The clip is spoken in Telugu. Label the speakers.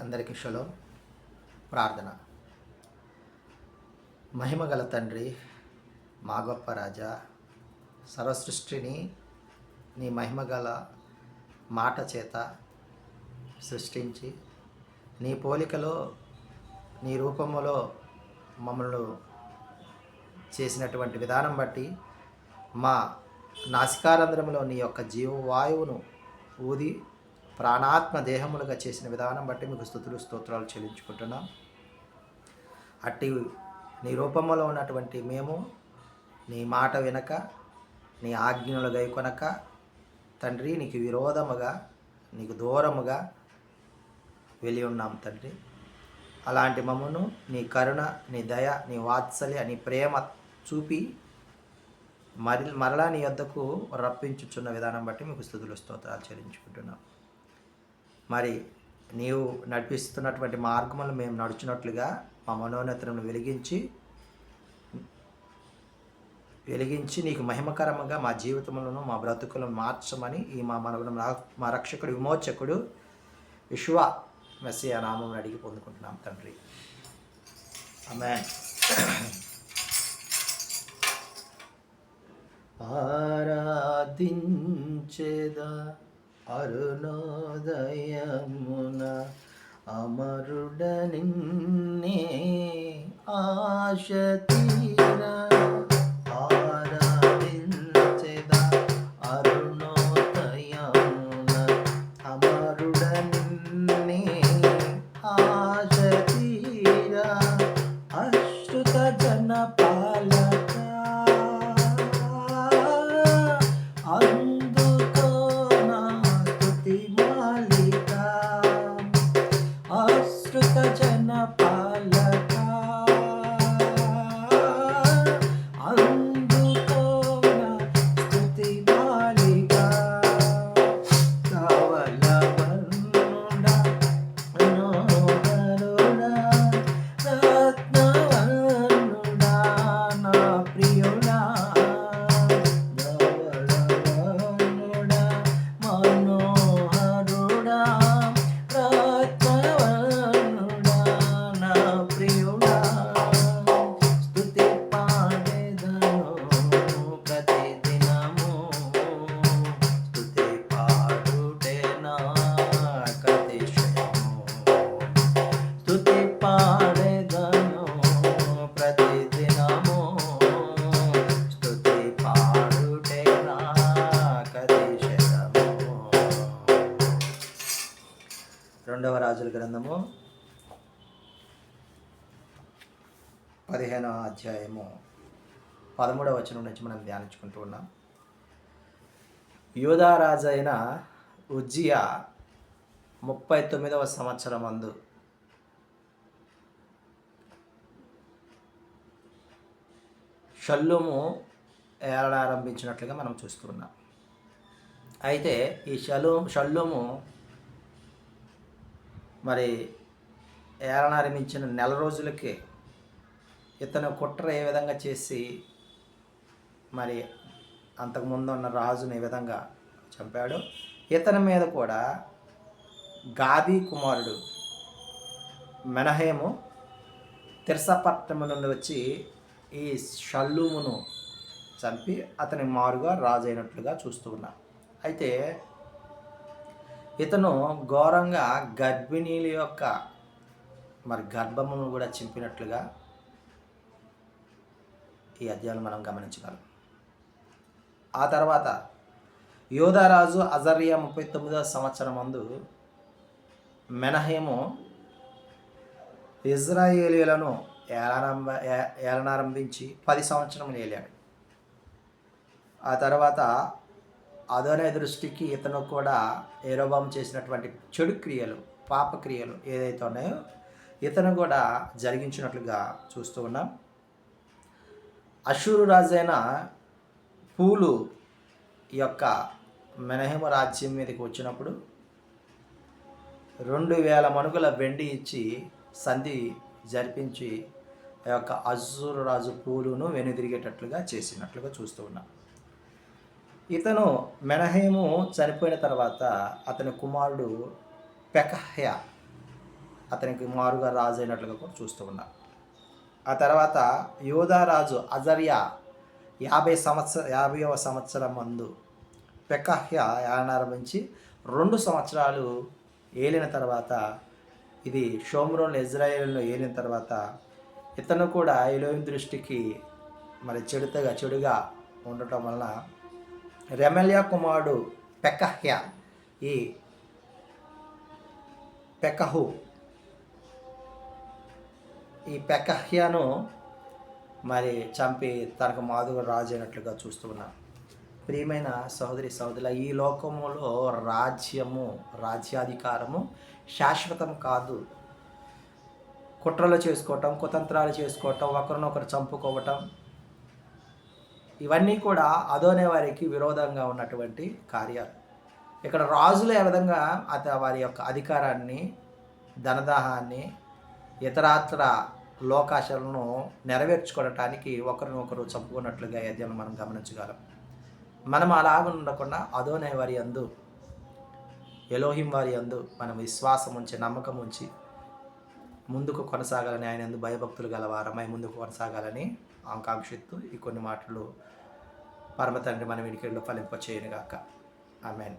Speaker 1: అందరికీ షలో. ప్రార్థన. మహిమగల తండ్రి మా గొప్ప రాజా సర్వసృష్టిని నీ మహిమగల మాట చేత సృష్టించి నీ పోలికలో నీ రూపములో మమ్మల్ని చేసినటువంటి విధానం బట్టి మా నాసికారంధ్రంలో నీ యొక్క జీవవాయువును ఊది ప్రాణాత్మ దేహములుగా చేసిన విధానం బట్టి మీకు స్థుతులు స్తోత్రాలు చెల్లించుకుంటున్నాం. అట్టి నీ రూపంలో ఉన్నటువంటి మేము నీ మాట వినక నీ ఆజ్ఞలు గైకొనక తండ్రి నీకు విరోధముగా నీకు దూరముగా వెళ్ళి ఉన్నాం తండ్రి. అలాంటి మమ్మను నీ కరుణ నీ దయ నీ వాత్సల్య నీ ప్రేమ చూపి మరి మరలా నీ వద్దకు రప్పించుచున్న విధానం బట్టి మీకు స్థుతులు స్తోత్రాలు చెల్లించుకుంటున్నాం. మరి నీవు నడిపిస్తున్నటువంటి మార్గములు మేము నడుచున్నట్లుగా మా మనోన్నతను వెలిగించి వెలిగించి నీకు మహిమకరంగా మా జీవితములను మా బ్రతుకులను మార్చమని ఈ మా మన మా రక్షకుడు విమోచకుడు విశ్వ మెస్సియా నామం అడిగి పొందుకుంటున్నాం తండ్రి. ఆమె ఆరాధించేదా అరుణోదయమున అమరుడనిన్నే నిన్నే up such an. రాజుల గ్రంథము పదిహేనవ అధ్యాయము పదమూడవ వచనం నుంచి మనం ధ్యానించుకుంటూ ఉన్నాం. యూదారాజు అయిన ఉజ్జియా ముప్పై తొమ్మిదవ సంవత్సరం అందు షల్లుము ఏలారంభించినట్లుగా మనం చూస్తున్నాం అయితే ఈ షలు షల్లుము మరి ఏలనారంభించిన నెల రోజులకే ఇతను కుట్ర ఏ విధంగా చేసి మరి అంతకుముందు ఉన్న రాజుని ఏ విధంగా చంపాడు ఇతని మీద కూడా గాబీ కుమారుడు మెనహేము తిర్సపట్నము నుండి వచ్చి ఈ షల్లూమును చంపి అతని మారుగా రాజు అయినట్లుగా చూస్తూ ఉన్నాం అయితే ఇతను ఘోరంగా గర్భిణీల యొక్క మరి గర్భమును కూడా చింపినట్లుగా ఈ అధ్యాయం మనం గమనించగలం. ఆ తర్వాత యోధారాజు అజర్య ముప్పై తొమ్మిదవ సంవత్సరం ముందు మెనహేము ఇజ్రాయేలీలను ఏలనారంభ ఏలనారంభించి పది సంవత్సరములు ఏలాడు. ఆ తర్వాత అదోనే దృష్టికి ఇతను కూడా ఏరోబాం చేసినటువంటి చెడు క్రియలు పాపక్రియలు ఏదైతే ఉన్నాయో ఇతను కూడా జరిగించినట్లుగా చూస్తూ ఉన్నాం. అశూరు రాజైన పూలు యొక్క మెనహేమ రాజ్యం మీదకి వచ్చినప్పుడు రెండు వేల మనుగుల వెండి ఇచ్చి సంధి జరిపించి ఆ యొక్క అజూరు రాజు పూలును వెనుదిరిగేటట్లుగా చేసినట్లుగా చూస్తూ ఉన్నాం. ఇతను మెనహేము చనిపోయిన తర్వాత అతని కుమారుడు పెకహ్య అతనికి మారుగా రాజు అయినట్లుగా కూడా చూస్తూ ఉన్నాం ఆ తర్వాత యోధారాజు అజర్యా యాభై సంవత్సర యాభైవ సంవత్సరం మందు పెకహ్య ఆరంభించి రెండు సంవత్సరాలు ఏలిన తర్వాత ఇది షోమ్రోన్ ఇజ్రాయేల్లో ఏలిన తర్వాత ఇతను కూడా ఎలోయిం దృష్టికి మరి చెడుతగా చెడుగా ఉండటం వలన రెమల్యా కుమారుడు పెకహ్య ఈ పెకహు ఈ పెకహ్యను మరి చంపి తనకు మాధుగా రాజు అయినట్లుగా చూస్తూ ఉన్నాను ప్రియమైన సహోదరి సహోదరుల ఈ లోకములో రాజ్యము రాజ్యాధికారము శాశ్వతం కాదు. కుట్రలు చేసుకోవటం కుతంత్రాలు చేసుకోవటం ఒకరినొకరు చంపుకోవటం ఇవన్నీ కూడా అదోనే వారికి విరోధంగా ఉన్నటువంటి కార్యాలు. ఇక్కడ రాజులు ఏ విధంగా అత వారి యొక్క అధికారాన్ని ధనదాహాన్ని ఇతరాత్ర లోకాశలను నెరవేర్చుకోవటానికి ఒకరినొకరు చంపుకున్నట్లుగా ఈ మనం గమనించగలం. మనం అలాగ ఉండకుండా అదోనే వారి అందు ఎలోహిం వారి అందు మనం విశ్వాసం ఉంచి నమ్మకం ఉంచి ముందుకు కొనసాగాలని ఆయన ఎందు భయభక్తులు గల వారమై ముందుకు కొనసాగాలని ఆకాంక్షిస్తూ ఈ కొన్ని మాటలు పరమ తండ్రి మన వినికిడిలో ఫలింపచేయనుగాక. ఆమెన్.